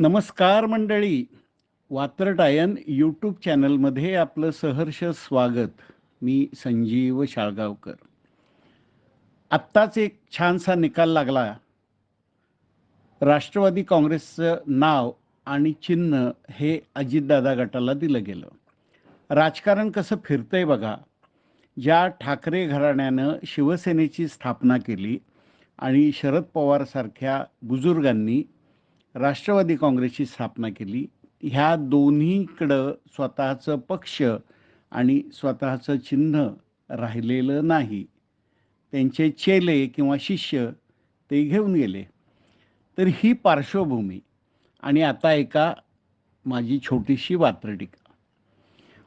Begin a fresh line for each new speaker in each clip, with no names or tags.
नमस्कार मंडळी. वात्रटायन यूट्यूब चॅनलमध्ये आपलं सहर्ष स्वागत. मी संजीव शाळगावकर. आत्ताच एक छानसा निकाल लागला. राष्ट्रवादी काँग्रेसचं नाव आणि चिन्ह हे अजितदादा गटाला दिलं गेलं. राजकारण कसं फिरतंय बघा. ज्या ठाकरे घराण्यानं शिवसेनेची स्थापना केली आणि शरद पवारसारख्या बुजुर्गांनी राष्ट्रवादी काँग्रेसची स्थापना केली. ह्या दोन्हीकडं स्वतःचं पक्ष आणि स्वतःचं चिन्ह राहिलेलं नाही. त्यांचे चेले किंवा शिष्य ते घेऊन गेले. तर ही पार्श्वभूमी आणि आता एका माझी छोटीशी वात्रटिका.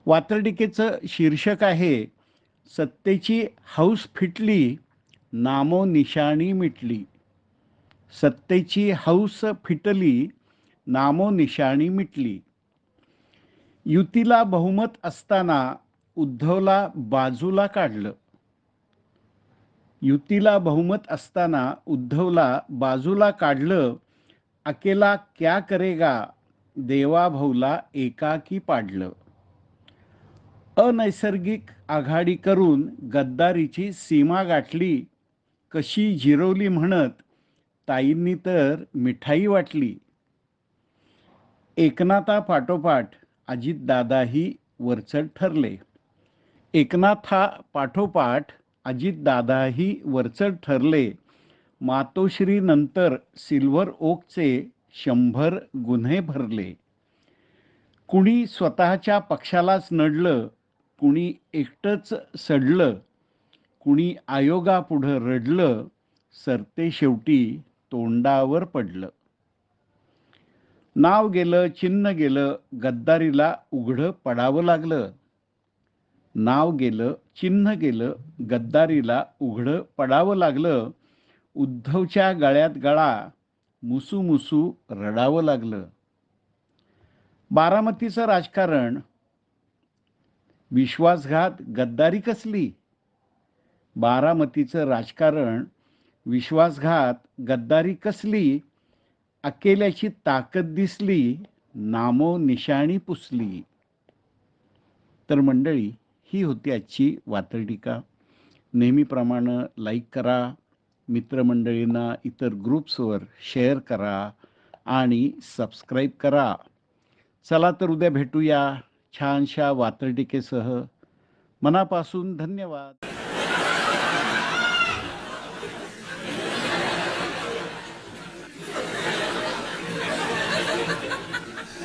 वात्रटिकेचं शीर्षक आहे सत्तेची हौस फिटली नामो निशाणी मिटली. सत्तेची हौस फिटली नामोनिशाणी मिटली. युतीला बहुमत असताना उद्धवला बाजूला काढलं. युतीला बहुमत असताना उद्धवला बाजूला काढलं अकेला क्या करेगा? देवाभाऊला एकाकी पाडलं. अनैसर्गिक आघाडी करून गद्दारीची सीमा गाठली कशी जिरवली म्हणत ताईंनी तर मिठाई वाटली. एकनाथा पाठोपाठ अजितदादाही वरचढ ठरले. एकनाथा पाठोपाठ अजितदादाही वरचढ ठरले. मातोश्रीनंतर सिल्वर सिल्व्हर ओकचे शंभर गुन्हे भरले. कुणी स्वतःच्या पक्षालाच नडलं कुणी एकटंच सडलं कुणी आयोगापुढं रडलं सरते शेवटी तोंडावर पडलं. नाव गेलं चिन्ह गेलं गद्दारीला उघडं पडावं लागलं. नाव गेलं चिन्ह गेलं गद्दारीला उघडं पडावं लागलं. उद्धवच्या गळ्यात गळा मुसू मुसू रडावं लागलं. बारामतीचं राजकारण. विश्वासघात गद्दारी कसली? बारामतीचं राजकारण विश्वासघात गद्दारी कसली अकेल्याची ताकद दिसली नामो निशाणी पुसली. तर मंडळी ही होती आजची वातडिका नेहमीप्रमाणे लाईक करा मित्रमंडळींना इतर ग्रुप्सवर शेअर करा आणि सबस्क्राईब करा. चला तर उद्या भेटूया छानशा वातडिकेसह मनापासून धन्यवाद.